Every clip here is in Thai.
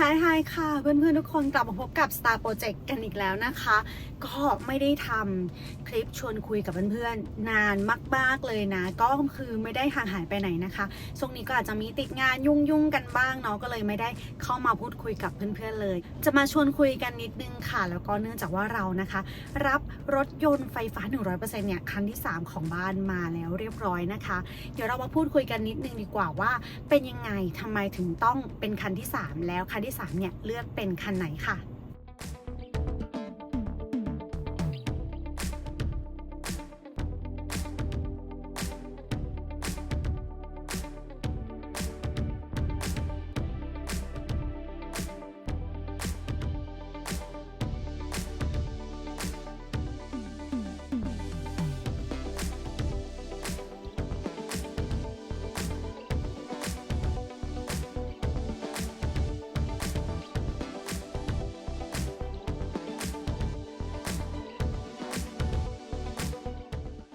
ฮายฮายค่ะเพื่อนๆทุกคนกลับมาพบกับ Star Project กันอีกแล้วนะคะ ก็ไม่ได้ทำคลิปชวนคุยกับเพื่อนๆ นานมากๆเลยนะ ก็คือไม่ได้ห่างหายไปไหนนะคะช่วงนี้ก็อาจจะมีติดงานยุ่งๆ กันบ้างเนาะก็เลยไม่ได้เข้ามาพูดคุยกับเพื่อนๆเลย จะมาชวนคุยกันนิดนึงค่ะ แล้วก็เนื่องจากว่าเรานะคะ รับ รถยนต์ไฟฟ้า 100%เนี่ยคันที่ 3 ของบ้านมาแล้วเรียบร้อยนะคะ เดี๋ยวเรามาพูดคุยกันนิดนึงดีกว่าว่า เป็นยังไงทำไมถึงต้องเป็นคันที่ 3 แล้วคันที่3เนี่ยเลือกเป็นคันไหนค่ะ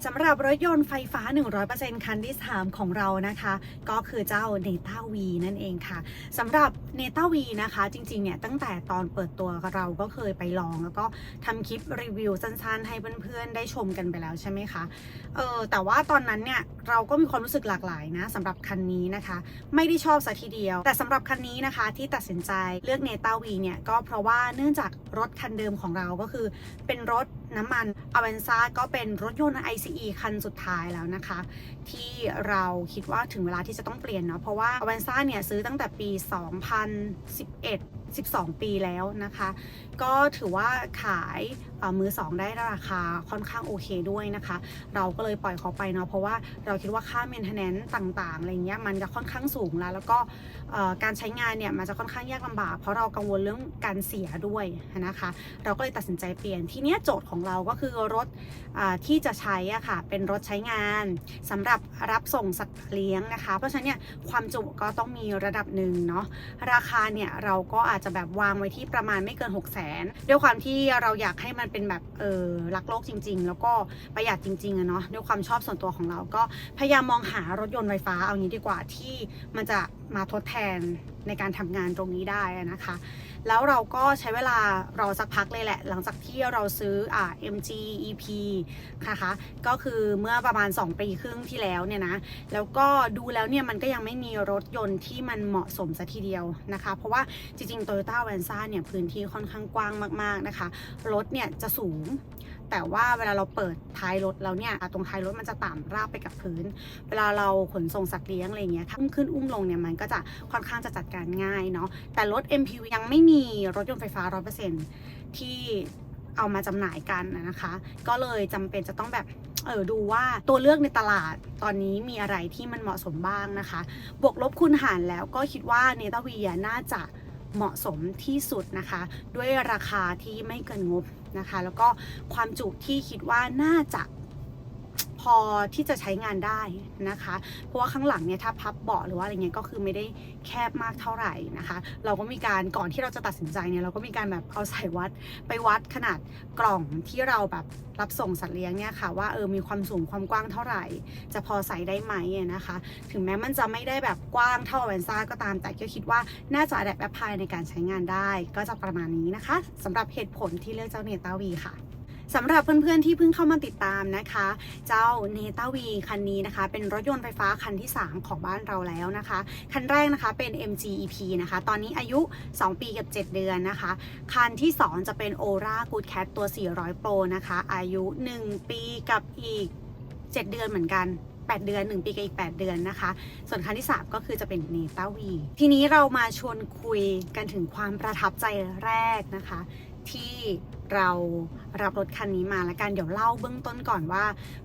สำหรับรถยนต์ไฟฟ้า 100%คันที่ 3 ของเรานะคะ ก็คือเจ้า n e t a V นั่นเองค่ะสำหรับ n e t a V นะคะ จริงๆเนี่ยตั้งแต่ตอนเปิดตัวเราก็เคยไปลอง แล้วก็ทำคลิปรีวิวสั้นๆ ให้เพื่อนๆ ได้ชมกันไปแล้วใช่ไหมคะเออแต่ว่าตอนนั้นเนี่ยเราก็มีความรู้สึกหลากหลายนะสำหรับคันนี้นะคะ ไม่ได้ชอบสัทีเดียว แต่สำหรับคันนี้นะคะที่ตัดสินใจเลือก n e t a V เนี่ยก็เพราะว่าเนื่องจากรถคันเดิมของเราก็คือ เป็นรถน้ำมัน a v a n z a ก็เป็นรถยนต์ ICE คันสุดท้ายแล้วนะคะ ที่เราคิดว่าถึงเวลาที่จะต้องเปลี่ยนเนาะเพราะว่า a v a n z a เนี่ยซื้อตั้งแต่ปี 2000 2011 12 ปีแล้วนะคะ ก็ถือว่าขายมือสองได้ราคาค่อนข้างโอเคด้วยนะคะ เราก็เลยปล่อยเขาไปเนาะเพราะว่าเราคิดว่าค่า maintenance ต่างๆอะไรเงี้ยมันจะค่อนข้างสูงแล้ว แล้วก็การใช้งานเนี่ยมันจะค่อนข้างยากลำบาก เพราะเรากังวลเรื่องการเสียด้วยนะคะ เราก็เลยตัดสินใจเปลี่ยนทีเนี้ยโจทย์ของเราก็คือรถอที่จะใช้อะค่ะเป็นรถใช้งานสำหรับรับส่งสัตว์เลี้ยงนะคะ เพราะฉะนั้นเนี่ยความจุก็ต้องมีระดับหนึ่งเนาะราคาเนี่ยเราก็อาจจะแบบวางไว้ที่ประมาณไม่เกิน 6 0 0 0 0นด้วยความที่เราอยากให้มันเป็นแบบเออรักโลกจริง ๆ แล้วก็ประหยัดจริงๆอะเนาะด้วยความชอบส่วนตัวของเราก็พยายามมองหารถยนต์ไฟฟ้าเอางี้ดีกว่าที่มันจะ มาทดแทนในการทำงานตรงนี้ได้นะคะ แล้วเราก็ใช้เวลารอสักพักเลยแหละ หลังจากที่เราซื้ออ่า MG EP นะคะ ก็คือเมื่อประมาณ 2 ปีครึ่งที่แล้วเนี่ยนะ แล้วก็ดูแล้วเนี่ยมันก็ยังไม่มีรถยนต์ที่มันเหมาะสมสัทีเดียวนะคะ เพราะว่าจริงๆ Toyota v a n z a เนี่ยพื้นที่ค่อนข้างกว้างมากๆนะคะ รถเนี่ยจะสูง แต่ว่าเวลาเราเปิดท้ายรถแล้วเนี่ยตรงท้ายรถมันจะต่ำราบไปกับพื้น เวลาเราขนส่งสัตว์เลี้ยงอะไรเงี้ยถ้าอุ้มขึ้นอุ้มลงเนี่ยมันก็จะค่อนข้างจะจัดการง่ายเนาะแต่รถ MPV ยังไม่มีรถยนต์ไฟฟ้า 100%ที่เอามาจำหน่ายกันนะคะ ก็เลยจำเป็นจะต้องแบบเออดูว่าตัวเลือกในตลาดตอนนี้มีอะไรที่มันเหมาะสมบ้างนะคะ บวกลบคูณหารแล้วก็คิดว่าเนตาวีน่าจะเหมาะสมที่สุดนะคะ ด้วยราคาที่ไม่เกินงบ นะคะ แล้วก็ความจุที่คิดว่าน่าจะ พอที่จะใช้งานได้นะคะ เพราะว่าข้างหลังเนี่ยถ้าพับเบาะหรือว่าอะไรเงี้ยก็คือไม่ได้แคบมากเท่าไหร่นะคะ เราก็มีการก่อนที่เราจะตัดสินใจเนี่ยเราก็มีการแบบเอาสายวัดไปวัดขนาดกล่องที่เราแบบรับส่งสัตว์เลี้ยงเนี่ยค่ะว่าเออมีความสูงความกว้างเท่าไหร่ จะพอใส่ได้ไหมนะคะ ถึงแม้มันจะไม่ได้แบบกว้างเท่าแวนซ่าก็ตามแต่ก็คิดว่าน่าจะอัดแอปพลายในการใช้งานได้ ก็จะประมาณนี้นะคะสำหรับเหตุผลที่เลือกเจ้าเนต้าวีค่ะ สำหรับเพื่อนๆที่เพิ่งเข้ามาติดตามนะคะ เจ้าเนต้าวีคันนี้นะคะ เป็นรถยนต์ไฟฟ้าคันที่ 3 ของบ้านเราแล้วนะคะ คันแรกนะคะเป็น MG EP นะคะ ตอนนี้อายุ 2 ปีกับ 7 เดือนนะคะ คันที่ 2 จะเป็น Ora Good Cat ตัว 400 Pro นะคะ อายุ 1 ปีกับอีก 7 เดือนเหมือนกัน8 เดือน 1 ปีกับอีก 8 เดือนนะคะ ส่วนคันที่ 3 ก็คือจะเป็นเนต้าวี ทีนี้เรามาชวนคุยกันถึงความประทับใจแรกนะคะ ที่ เรารับรถคันนี้มาแล้วกันเดี๋ยวเล่าเบื้องต้นก่อนว่า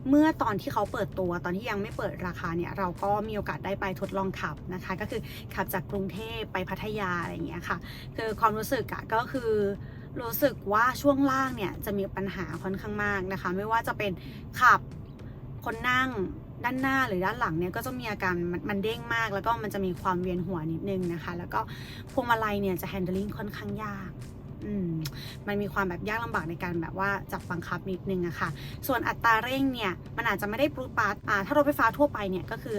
เมื่อตอนที่เขาเปิดตัวตอนที่ยังไม่เปิดราคาเนี่ยเราก็มีโอกาสได้ไปทดลองขับนะคะ ก็คือขับจากกรุงเทพไปพัทยาอะไรอย่างเงี้ยค่ะคือความรู้สึกอะก็คือรู้สึกว่าช่วงล่างเนี่ยจะมีปัญหาค่อนข้างมากนะคะ ไม่ว่าจะเป็นขับคนนั่งด้านหน้าหรือด้านหลังเนี่ยก็จะมีอาการมันเด้งมาก แล้วก็มันจะมีความเวียนหัวนิดนึงนะคะ แล้วก็พวงมาลัยเนี่ยจะ handling ค่อนข้างยาก อืมมันมีความแบบยากลำบากในการแบบว่าจับบังคับนิดนึงอะค่ะ ส่วนอัตราเร่งเนี่ยมันอาจจะไม่ได้ปรุดปราดอ่าถ้ารถไฟฟ้าทั่วไปเนี่ยก็คือ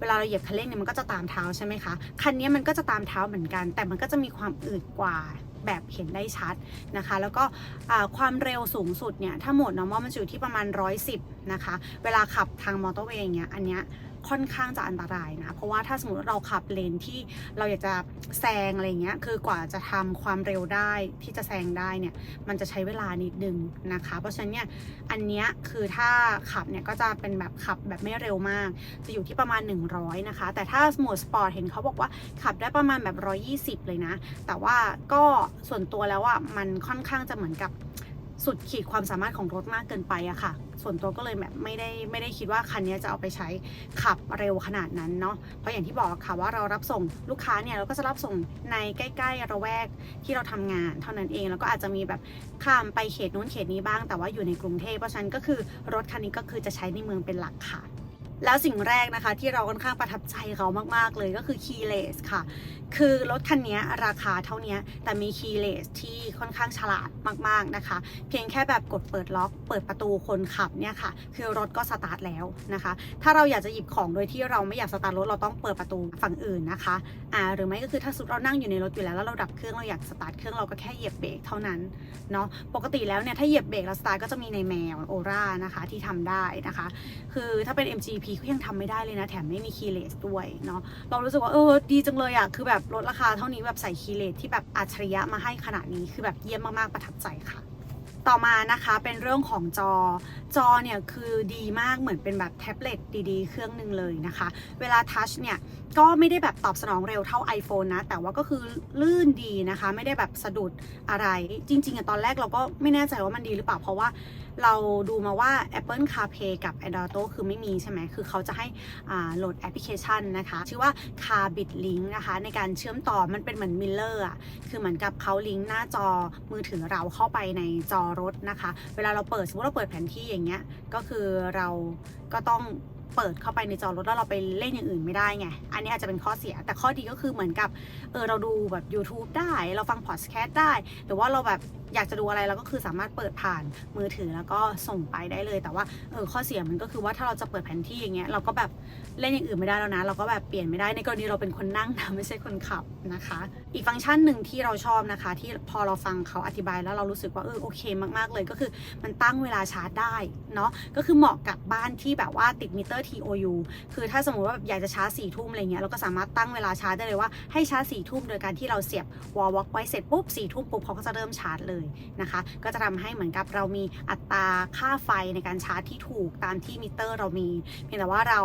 เวลาเราเหยียบคันเร่งเนี่ยมันก็จะตามเท้าใช่ไหมคะ คันนี้มันก็จะตามเท้าเหมือนกัน แต่มันก็จะมีความอืดกว่าแบบเห็นได้ชัดนะคะ แล้วก็ความเร็วสูงสุดเนี่ย ถ้าหมด normal มันจะอยู่ที่ประมาณ 110 นะคะ เวลาขับทางมอเตอร์เวย์อย่างเงี้ย อันเนี้ย ค่อนข้างจะอันตรายนะ เพราะว่าถ้าสมมติเราขับเลนที่เราอยากจะแซงอะไรเงี้ยคือกว่าจะทำความเร็วได้ที่จะแซงได้เนี่ยมันจะใช้เวลานิดนึงนะคะ เพราะฉะนั้นเนี่ยอันเนี้ยคือถ้าขับเนี่ยก็จะเป็นแบบขับแบบไม่เร็วมาก จะอยู่ที่ประมาณ 100 นะคะ แต่ถ้าโหมดสปอร์ตเห็นเขาบอกว่าขับได้ประมาณแบบ 120 เลยนะ แต่ว่าก็ส่วนตัวแล้วอะมันค่อนข้างจะเหมือนกับ สุดขีดความสามารถของรถมากเกินไปอะค่ะ ส่วนตัวก็เลยแบบไม่ได้ไม่ได้คิดว่าคันนี้จะเอาไปใช้ขับเร็วขนาดนั้นเนาะ เพราะอย่างที่บอกค่ะว่าเรารับส่งลูกค้าเนี่ยเราก็จะรับส่งในใกล้ๆระแวกที่เราทำงานเท่านั้นเอง แล้วก็อาจจะมีแบบข้ามไปเขตนู้นเขตนี้บ้าง แต่ว่าอยู่ในกรุงเทพเพราะฉะนั้นก็คือรถคันนี้ก็คือจะใช้ในเมืองเป็นหลักค่ะ แล้วสิ่งแรกนะคะที่เราค่อนข้างประทับใจเขามากๆเลยก็คือ keyless ค่ะ คือรถคันนี้ราคาเท่านี้แต่มี keyless ที่ค่อนข้างฉลาดมากๆนะคะ เพียงแค่แบบกดเปิดล็อก เปิดประตูคนขับเนี่ยค่ะ คือรถก็สตาร์ทแล้วนะคะ ถ้าเราอยากจะหยิบของโดยที่เราไม่อยากสตาร์ทรถเราต้องเปิดประตูฝั่งอื่นนะคะอ่าหรือไม่ก็คือถ้าสมมติเรานั่งอยู่ในรถอยู่แล้วแล้วเราดับเครื่องเราอยากสตาร์ทเครื่องเราก็แค่เหยียบเบรกเท่านั้นเนาะปกติแล้วเนี่ยถ้าเหยียบเบรกแล้วสตาร์ทก็จะมีในแมวโอรานะคะที่ทำได้นะคะ คือถ้าเป็น MGP ก็ยังทำไม่ได้เลยนะ แถมไม่มี keyless ด้วยเนาะเรารู้สึกว่าเออดีจังเลยอะคือแบบลดราคาเท่านี้แบบใส่ keyless ที่แบบอัจฉริยะมาให้ขนาดนี้คือแบบเยี่ยมมากๆประทับใจค่ะต่อมานะคะเป็นเรื่องของจอจอเนี่ยคือดีมากเหมือนเป็นแบบแท็บเล็ตดีๆ เครื่องหนึ่งเลยนะคะ เวลาทัชเนี่ยก็ไม่ได้แบบตอบสนองเร็วเท่า iPhone นะ แต่ว่าก็คือลื่นดีนะคะ ไม่ได้แบบสะดุดอะไรจริง ๆอะตอนแรกเราก็ไม่แน่ใจว่ามันดีหรือเปล่าเพราะว่า เราดูมาว่า Apple CarPlay กับ Android Auto คือไม่มีใช่ไหม คือเขาจะให้โหลดแอปพลิเคชันนะคะ ชื่อว่า Carbit Link นะคะ ในการเชื่อมต่อมันเป็นเหมือน Miller อะ คือเหมือนกับเขาลิงก์หน้าจอมือถือเราเข้าไปในจอรถนะคะ เวลาเราเปิดสมมติเราเปิดแผนที่อย่างเงี้ย ก็คือเราก็ต้องเปิดเข้าไปในจอรถแล้วเราไปเล่นอย่างอื่นไม่ได้ไง อันนี้อาจจะเป็นข้อเสีย แต่ข้อดีก็คือเหมือนกับ เออเราดูแบบ YouTube ได้ เราฟังพอดแคสต์ได้ หรือว่าเราแบบอยากจะดูอะไรเราก็คือสามารถเปิดผ่านมือถือแล้วก็ส่งไปได้เลย แต่ว่าเออข้อเสียมันก็คือว่าถ้าเราจะเปิดแผนที่อย่างเงี้ยเราก็แบบเล่นอย่างอื่นไม่ได้แล้วนะ เราก็แบบเปลี่ยนไม่ได้ในกรณีเราเป็นคนนั่งนะไม่ใช่คนขับนะคะ อีกฟังก์ชันหนึ่งที่เราชอบนะคะ ที่พอเราฟังเขาอธิบายแล้วเรารู้สึกว่าเออโอเคมากๆเลยก็คือมันตั้งเวลาชาร์จได้เนาะก็คือเหมาะกับบ้านที่แบบว่าติดมิเตอร์ TOU คือถ้าสมมติว่าแบบอยากจะชาร์จสี่ทุ่มอะไรเงี้ยเราก็สามารถตั้งเวลาชาร์จได้เลยว่าให้ชาร์จสี่ทุ่มโดยการที่เราเสียบวอลวอล์กไว้เสร็จปุ๊บสี่ทุ่มปุ๊บเขาก็จะเริ่มชาร์จเลยนะคะ ก็จะทำให้เหมือนกับเรามีอัตราค่าไฟในการชาร์จที่ถูกตามที่มิเตอร์เรามีเพียงแต่ว่าเรา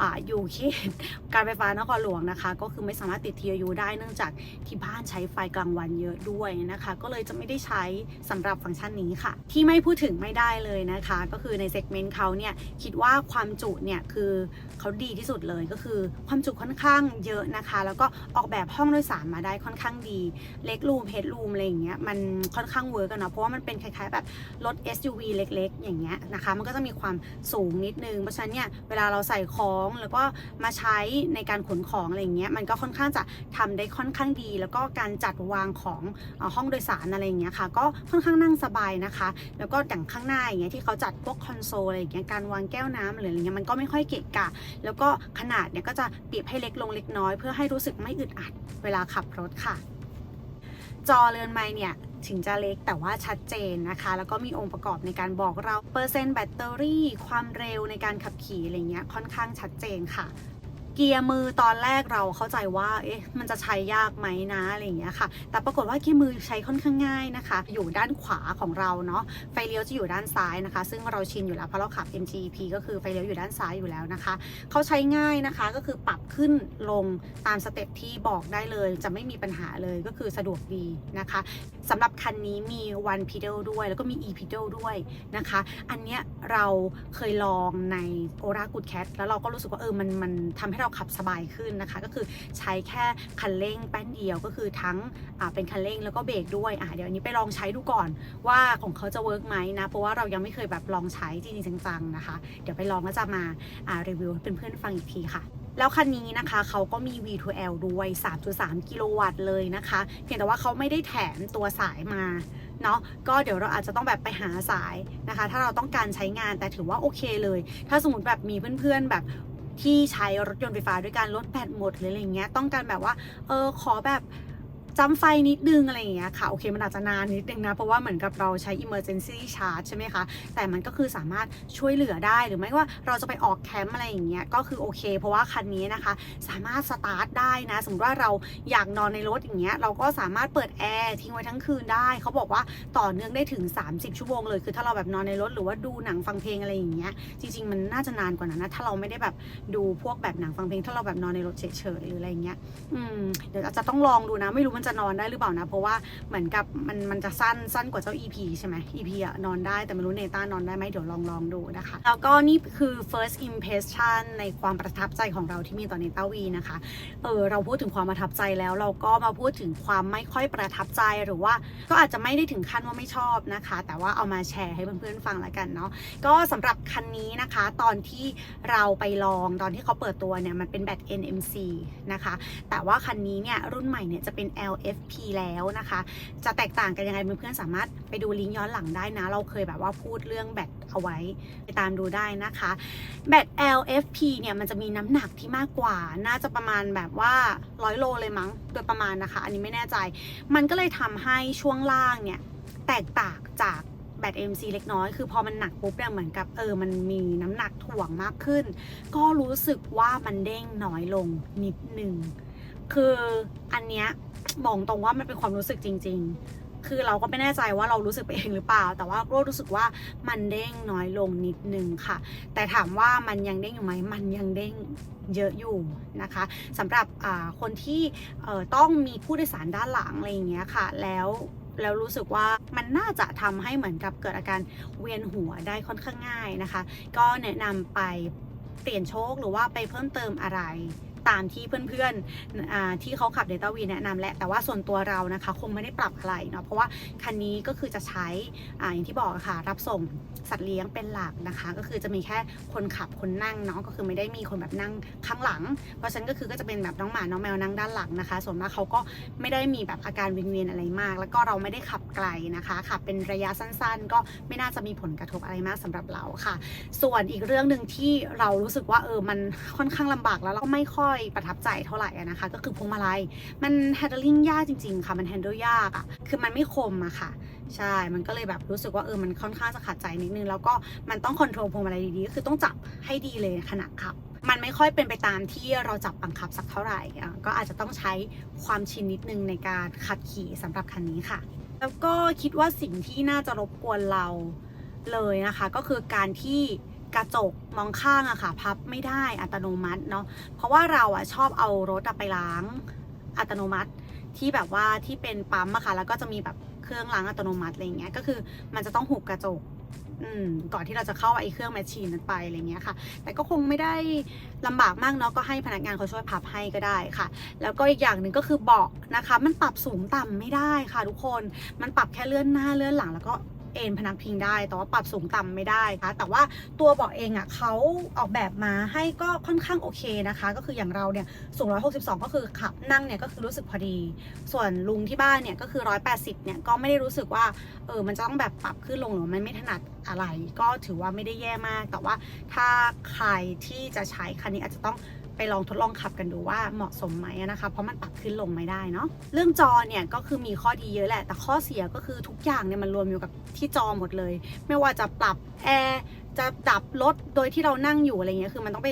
ออยู่เขตการไฟฟ้านครหลวงนะคะ ก็คือไม่สามารถติด TU ได้เนื่องจากที่บ้านใช้ไฟกลางวันเยอะด้วยนะคะ ก็เลยจะไม่ได้ใช้สำหรับฟังก์ชันนี้ค่ะ ที่ไม่พูดถึงไม่ได้เลยนะคะ ก็คือในเซกเมนต์เขาเนี่ยคิดว่าความจุเนี่ยคือเขาดีที่สุดเลยก็คือความจุค่อนข้างเยอะนะคะ แล้วก็ออกแบบห้องโดยสารมาได้ค่อนข้างดีเล็กรูมเฮดรูมอะไรอย่างเงี้ยมันค่อนข้างเวิร์กกันนะเพราะว่ามันเป็นคล้ายๆแบบรถ SUV เล็กๆ อย่างเงี้ยนะคะ มันก็จะมีความสูงนิดนึง เพราะฉะนั้นเนี่ยเวลาเราใส่ของแล้วก็มาใช้ในการขนของอะไรเงี้ยมันก็ค่อนข้างจะทำได้ค่อนข้างดี แล้วก็การจัดวางของอห้องโดยสารอะไรเงี้ยค่ะ ก็ค่อนข้างนั่งสบายนะคะ แล้วก็อย่างข้างหน้าอย่างเงี้ยที่เขาจัดพวกคอนโซลอะไรอย่างเงี้ยการวางแก้วน้ำหรืออะไรเงี้ยมันก็ไม่ค่อยเกะกะ แล้วก็ขนาดเนี่ยก็จะบีบให้เล็กลงเล็กน้อย เพื่อให้รู้สึกไม่อึดอัดเวลาขับรถค่ะ จอเรือนไม้เนี่ย ถึงจะเล็กแต่ว่าชัดเจนนะคะ แล้วก็มีองค์ประกอบในการบอกเราเปอร์เซ็นต์แบตเตอรี่ ความเร็วในการขับขี่อะไรเงี้ยค่อนข้างชัดเจนค่ะ เกียร์มือตอนแรกเราเข้าใจว่า เอ๊ะ มันจะใช้ยากไหมนะอะไรอย่างเงี้ยค่ะ แต่ปรากฏว่าเกียร์มือใช้ค่อนข้างง่ายนะคะ อยู่ด้านขวาของเราเนาะ ไฟเลี้ยวจะอยู่ด้านซ้ายนะคะ ซึ่งเราชินอยู่แล้วเพราะเราขับ MGP ก็คือไฟเลี้ยวอยู่ด้านซ้ายอยู่แล้วนะคะ เขาใช้ง่ายนะคะ ก็คือปรับขึ้นลงตามสเต็ปที่บอกได้เลย จะไม่มีปัญหาเลยก็คือสะดวกดีนะคะสำหรับคันนี้มี one pedal ด้วย แล้วก็มี e pedal ด้วยนะคะ อันเนี้ยเราเคยลองใน Ora Good Cat แล้วเราก็รู้สึกว่าเออ มันมันทำให้เราขับสบายขึ้นนะคะ ก็คือใช้แค่คันเร่งแป้นเดียวก็คือทั้งเป็นคันเร่งแล้วก็เบรกด้วยอะเดี๋ยวอันนี้ไปลองใช้ดูก่อนว่าของเขาจะเวิร์กไหมนะ เพราะว่าเรายังไม่เคยแบบลองใช้จริงๆจังๆนะคะ เดี๋ยวไปลองแล้วจะมารีวิวให้เพื่อนฟังอีกทีค่ะแล้วคันนี้นะคะเขาก็มี V2L ด้วย 3.3 กิโลวัตต์เลยนะคะ เพียงแต่ว่าเขาไม่ได้แถมตัวสายมาเนาะก็เดี๋ยวเราอาจจะต้องแบบไปหาสายนะคะ ถ้าเราต้องการใช้งานแต่ถือว่าโอเคเลย ถ้าสมมติแบบมีเพื่อนๆแบบ ที่ใช้รถยนต์ไฟฟ้าด้วยการลดแบตหมดหรืออะไรเงี้ยต้องการแบบว่าเออขอแบบ จำไฟนิดนึงอะไรอย่างเงี้ยค่ะ โอเค มันอาจจะนานนิดนึงนะ เพราะว่าเหมือนกับเราใช้ emergency charge ใช่ไหมคะ แต่มันก็คือสามารถช่วยเหลือได้หรือไม่ว่าเราจะไปออกแคมป์อะไรอย่างเงี้ยก็คือโอเค เพราะว่าคันนี้นะคะ สามารถสตาร์ทได้นะ สมมติว่าเราอยากนอนในรถอย่างเงี้ยเราก็สามารถเปิดแอร์ทิ้งไว้ทั้งคืนได้ เขาบอกว่าต่อเนื่องได้ถึง 30 ชั่วโมงเลย คือถ้าเราแบบนอนในรถหรือว่าดูหนังฟังเพลงอะไรอย่างเงี้ยจริง ๆ มันน่าจะนานกว่านั้นนะถ้าเราไม่ได้แบบดูพวกแบบหนังฟังเพลง ถ้าเราแบบนอนในรถเฉยๆหรืออะไรเงี้ยอืมเดี๋ยวอาจจะต้องลองดูนะไม่รู้มันจะนอนได้หรือเปล่านะ เพราะว่าเหมือนกับมันมันจะสั้นสั้นกว่าเจ้า EP ใช่ไหม EP อะนอนได้แต่ไม่รู้เนต้านอนได้ไหมเดี๋ยวลองลองดูนะคะ แล้วก็นี่คือ first impression ในความประทับใจของเราที่มีต่อเนต้าวีนะคะเออเราพูดถึงความประทับใจแล้วเราก็มาพูดถึงความไม่ค่อยประทับใจหรือว่าก็อาจจะไม่ได้ถึงขั้นว่าไม่ชอบนะคะ แต่ว่าเอามาแชร์ให้เพื่อนๆฟังแล้วกันเนาะก็สำหรับคันนี้นะคะ ตอนที่เราไปลองตอนที่เขาเปิดตัวเนี่ยมันเป็นแบต NMC นะคะ แต่ว่าคันนี้เนี่ยรุ่นใหม่เนี่ยจะเป็น L LFP แล้วนะคะ จะแตกต่างกันยังไงเพื่อนๆสามารถไปดูลิงก์ย้อนหลังได้นะ เราเคยแบบว่าพูดเรื่องแบตเอาไว้ไปตามดูได้นะคะ แบต LFP เนี่ยมันจะมีน้ำหนักที่มากกว่า น่าจะประมาณแบบว่า100โลเลยมั้ง โดยประมาณนะคะ อันนี้ไม่แน่ใจ มันก็เลยทำให้ช่วงล่างเนี่ยแตกต่างจากแบต MC เล็กน้อย คือพอมันหนักปุ๊บเนี่ยเหมือนกับเออ มันมีน้ำหนักถ่วงมากขึ้น ก็รู้สึกว่ามันเด้งน้อยลงนิดนึง คืออันเนี้ยบอกตรงว่ามันเป็นความรู้สึกจริง ๆ คือเราก็ไม่แน่ใจว่าเรารู้สึกไปเองหรือเปล่า แต่ว่าก็รู้สึกว่ามันเด้งน้อยลงนิดนึงค่ะ แต่ถามว่ามันยังเด้งอยู่ไหม มันยังเด้งเยอะอยู่นะคะสำหรับคนที่ต้องมีผู้โดยสารด้านหลังอะไรอย่างเงี้ยค่ะ แล้วแล้วรู้สึกว่ามันน่าจะทำให้เหมือนกับเกิดอาการเวียนหัวได้ค่อนข้างง่ายนะคะ ก็แนะนำไปเปลี่ยนโชคหรือว่าไปเพิ่มเติมอะไร ตามที่เพื่อนๆที่เขาขับ Data V แนะนำแหละแต่ว่าส่วนตัวเรานะคะ คงไม่ได้ปรับอะไรเนาะเพราะว่าคันนี้ก็คือจะใช้อาอย่างที่บอกะค่ะ รับส่งสัตว์เลี้ยงเป็นหลักนะคะ ก็คือจะมีแค่คนขับคนนั่งเนาะก็คือไม่ได้มีคนแบบนั่งข้างหลัง เพราะฉะนั้นก็คือก็จะเป็นแบบน้องหมาน้องแมวนั่งด้านหลังนะคะ ส่วนมากเขาก็ไม่ได้มีแบบอาการวิงเวียนอะไรมาก แล้วก็เราไม่ได้ขับไกลนะคะขับเป็นระยะสั้นๆ ก็ไม่น่าจะมีผลกระทบอะไรมากสำหรับเราค่ะ ส่วนอีกเรื่องหนึ่งที่เรารู้สึกว่าเออมันค่อนข้างลำบากแล้วเราก็ไม่ค่อยประทับใจเท่าไหร่นะคะ ก็คือพวงมาลัย มัน handling ยากจริงๆค่ะ มัน handle ยากอะคือมันไม่คมอะค่ะ ใช่ มันก็เลยแบบรู้สึกว่าเออ มันค่อนข้างจะขัดใจนิดนึง แล้วก็มันต้องคอนโทรลพวงมาลัยดีๆ ก็คือต้องจับให้ดีเลยขณะขับ มันไม่ค่อยเป็นไปตามที่เราจับบังคับสักเท่าไหร่ ก็อาจจะต้องใช้ความชินนิดนึงในการขับขี่สำหรับคันนี้ค่ะ แล้วก็คิดว่าสิ่งที่น่าจะรบกวนเราเลยนะคะ ก็คือการที่ กระจกมองข้างอะค่ะ พับไม่ได้อัตโนมัติเนาะเพราะว่าเราอะชอบเอารถไปล้างอัตโนมัติที่แบบว่าที่เป็นปั๊มอะค่ะ แล้วก็จะมีแบบเครื่องล้างอัตโนมัติอะไรเงี้ยก็คือมันจะต้องหุบกระจกอืมก่อนที่เราจะเข้าไอ้เครื่องแมชชีนนั้นไปอะไรเงี้ยค่ะ แต่ก็คงไม่ได้ลำบากมากเนาะ ก็ให้พนักงานเขาช่วยพับให้ก็ได้ค่ะ แล้วก็อีกอย่างหนึ่งก็คือเบาะนะคะ มันปรับสูงต่ำไม่ได้ค่ะทุกคน มันปรับแค่เลื่อนหน้าเลื่อนหลังแล้วก็ เอนพนักพิงได้ แต่ว่าปรับสูงต่ำไม่ได้ค่ะแต่ว่าตัวเบาะเองอะเขาออกแบบมาให้ก็ค่อนข้างโอเคนะคะ ก็คืออย่างเราเนี่ยสูง 162 ก็คือขับนั่งเนี่ยก็คือรู้สึกพอดี ส่วนลุงที่บ้านเนี่ยก็คือ 180 เนี่ยก็ไม่ได้รู้สึกว่าเออมันจะต้องแบบปรับขึ้นลงหรือมันไม่ถนัดอะไร ก็ถือว่าไม่ได้แย่มาก แต่ว่าถ้าใครที่จะใช้คันนี้อาจจะต้อง ไปลองทดลองขับกันดูว่าเหมาะสมไหมนะคะ เพราะมันปรับขึ้นลงไม่ได้เนาะเรื่องจอเนี่ยก็คือมีข้อดีเยอะแหละ แต่ข้อเสียก็คือทุกอย่างเนี่ยมันรวมอยู่กับที่จอหมดเลย ไม่ว่าจะปรับแอร์จะดับรถโดยที่เรานั่งอยู่อะไรเงี้ยคือมันต้องไป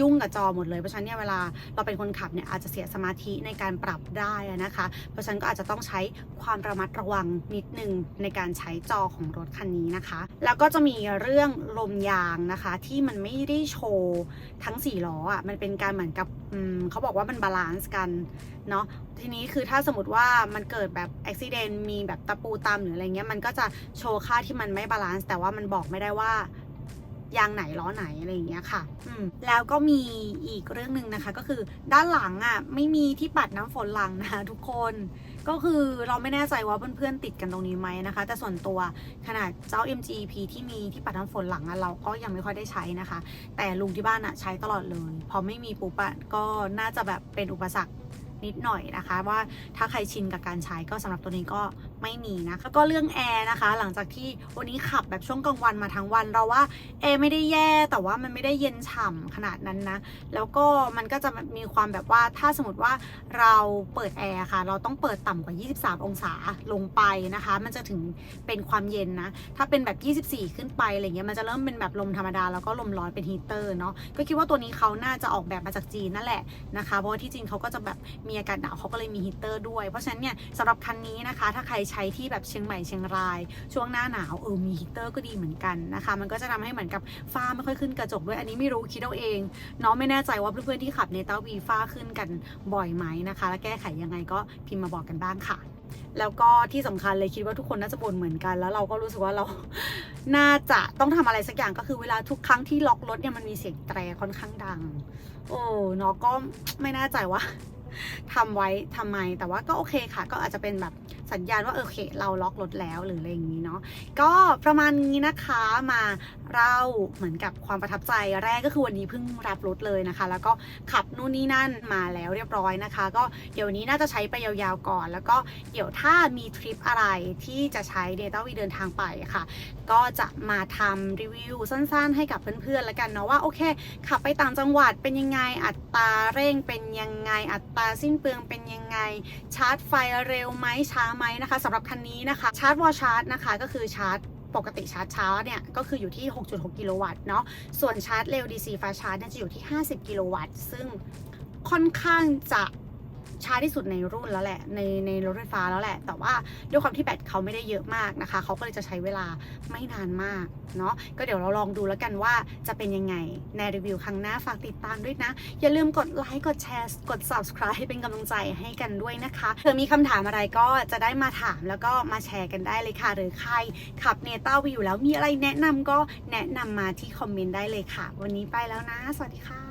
ยุ่งกับจอหมดเลย เพราะฉะนั้นเนี่ยเวลาเราเป็นคนขับเนี่ยอาจจะเสียสมาธิในการปรับได้นะคะ เพราะฉะนั้นก็อาจจะต้องใช้ความระมัดระวังนิดนึงในการใช้จอของรถคันนี้นะคะ แล้วก็จะมีเรื่องลมยางนะคะ ที่มันไม่ได้โชว์ทั้ง4ล้ออะมันเป็นการเหมือนกับเขาบอกว่ามันบาลานซ์กันเนาะทีนี้คือถ้าสมมติว่ามันเกิดแบบอุบิเหตุมีแบบตะปูตามหรืออะไรเงี้ยมันก็จะโชว์ค่าที่มันไม่บาลานซ์แต่ว่ามันบอกไม่ได้ว่า ยางไหนล้อไหนอะไรอย่างเงี้ยค่ะอืมแล้วก็มีอีกเรื่องหนึ่งนะคะ ก็คือด้านหลังอะไม่มีที่ปัดน้ำฝนหลังนะคะทุกคนก็คือเราไม่แน่ใจว่าเพื่อนๆติดกันตรงนี้ไหมนะคะ แต่ส่วนตัวขนาดเจ้า MGP ที่มีที่ปัดน้ำฝนหลังอะเราก็ยังไม่ค่อยได้ใช้นะคะ แต่ลุงที่บ้านอะใช้ตลอดเลย พอไม่มีปุ๊บอะก็น่าจะแบบเป็นอุปสรรคนิดหน่อยนะคะ ว่าถ้าใครชินกับการใช้ก็สำหรับตัวนี้ก็ ไม่มีนะแล้วก็เรื่องแอร์นะคะ หลังจากที่วันนี้ขับแบบช่วงกลางวันมาทั้งวันเราว่าแอร์ไม่ได้แย่แต่ว่ามันไม่ได้เย็นฉ่ำขนาดนั้นนะ แล้วก็มันก็จะมีความแบบว่าถ้าสมมติว่าเราเปิดแอร์ค่ะ เราต้องเปิดต่ำกว่า 23 องศาลงไปนะคะ มันจะถึงเป็นความเย็นนะ ถ้าเป็นแบบ 24 ขึ้นไปอะไรเงี้ยมันจะเริ่มเป็นแบบลมธรรมดาแล้วก็ลมร้อนเป็นฮีเตอร์เนาะก็คิดว่าตัวนี้เขาน่าจะออกแบบมาจากจีนนั่นแหละนะคะเพราะว่าที่จีนเขาก็จะแบบมีอากาศหนาวเขาก็เลยมีฮีเตอร์ด้วย เพราะฉะนั้นเนี่ยสำหรับคันนี้นะคะ ถ้าใครใช้ที่แบบเชียงใหม่เชียงราย ช่วงหน้าหนาวเออมีฮีเตอร์ก็ดีเหมือนกันนะคะ มันก็จะทำให้เหมือนกับฟ้าไม่ค่อยขึ้นกระจกด้วยอันนี้ไม่รู้คิดเอาเองเนาะไม่แน่ใจว่าเพื่อนๆที่ขับเนต้าวีฟ้าขึ้นกันบ่อยไหมนะคะ แล้วแก้ไขยังไงก็พิมพ์มาบอกกันบ้างค่ะแล้วก็ที่สำคัญเลยคิดว่าทุกคนน่าจะบ่นเหมือนกัน แล้วเราก็รู้สึกว่าเรา น่าจะต้องทำอะไรสักอย่างก็คือเวลาทุกครั้งที่ล็อกรถเนี่ยมันมีเสียงแตรค่อนข้างดัง โอ้เนาะก็ไม่แน่ใจว่า ทำไว้ทำไม แต่ว่าก็โอเคค่ะ ก็อาจจะเป็นแบบสัญญาณว่าเออโอเค เราล็อกรถแล้วหรืออะไรอย่างนี้เนาะก็ประมาณนี้นะคะมาเล่าเหมือนกับความประทับใจแรกก็คือวันนี้เพิ่งรับรถเลยนะคะ แล้วก็ขับนู่นนี่นั่นมาแล้วเรียบร้อยนะคะ ก็เดี๋ยวนี้น่าจะใช้ไปยาวๆก่อน แล้วก็เดี๋ยวถ้ามีทริปอะไรที่จะใช้ Data V เดินทางไปค่ะ ก็จะมาทำรีวิวสั้นๆ ให้กับเพื่อนๆแล้วกันเนาะว่าโอเค ขับไปต่างจังหวัดเป็นยังไงอัตราเร่งเป็นยังไงอัตราสิ้นเปลืองเป็นยังไง ชาร์จไฟเร็วไหมช้าไหมนะคะสำหรับคันนี้นะคะ ชาร์จวอลชาร์จนะคะก็คือชาร์จปกติชาร์จเช้าเนี่ยก็คืออยู่ที่ 6.6 กิโลวัตต์เนาะ ส่วนชาร์จเร็ว DC Fast Charge เนี่ยจะอยู่ที่ 50 กิโลวัตต์ ซึ่งค่อนข้างจะ ช้าที่สุดในรุ่นแล้วแหละในในรถไฟฟ้าแล้วแหละ แต่ว่าด้วยความที่แบตเขาไม่ได้เยอะมากนะคะ เขาก็เลยจะใช้เวลาไม่นานมากเนาะก็เดี๋ยวเราลองดูแล้วกันว่าจะเป็นยังไงในรีวิวครั้งหน้าฝากติดตามด้วยนะ อย่าลืมกดไลค์กดแชร์กด subscribe เป็นกำลังใจให้กันด้วยนะคะเผื่อมีคำถามอะไรก็จะได้มาถามแล้วก็มาแชร์กันได้เลยค่ะ หรือใครขับเนต้าวิวแล้วมีอะไรแนะนำก็แนะนำมาที่คอมเมนต์ได้เลยค่ะ วันนี้ไปแล้วนะ สวัสดีค่ะ